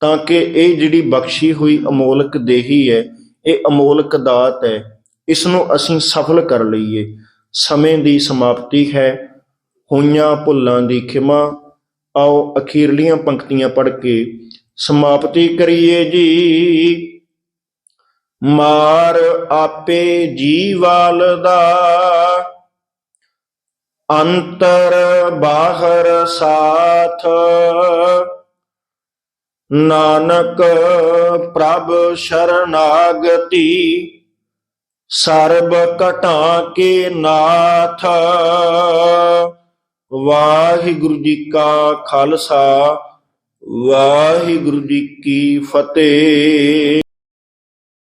Speaker 1: ਤਾਂ ਕਿ ਇਹ ਜਿਹੜੀ ਬਖਸ਼ੀ ਹੋਈ ਅਮੋਲਕ ਦੇਹੀ ਹੈ, ਇਹ ਅਮੋਲਕ ਦਾਤ ਹੈ। ਇਸ ਨੂੰ ਅਸੀਂ ਸਫਲ ਕਰ ਲਈਏ। ਸਮੇਂ ਦੀ ਸਮਾਪਤੀ ਹੈ। ਹੋਈਆਂ ਭੁੱਲਾਂ ਦੀ ਖਿਮਾ। ਆਓ ਅਖੀਰਲੀਆਂ ਪੰਕਤੀਆਂ ਪੜ੍ਹ ਕੇ ਸਮਾਪਤੀ ਕਰੀਏ ਜੀ। ਮਾਰ ਆਪੇ ਜੀਵਾਲ ਦਾ। ਅੰਤਰ ਬਾਹਰ ਸਾਥ। ਨਾਨਕ ਪ੍ਰਭ ਸ਼ਰਨਾਗਤੀ, ਸਰਬ ਘਟਾਂ ਕੇ ਨਾਥ। ਵਾਹਿਗੁਰੂ ਜੀ ਕਾ ਖਾਲਸਾ, ਵਾਹਿਗੁਰੂ ਜੀ ਕੀ ਫਤਿਹ।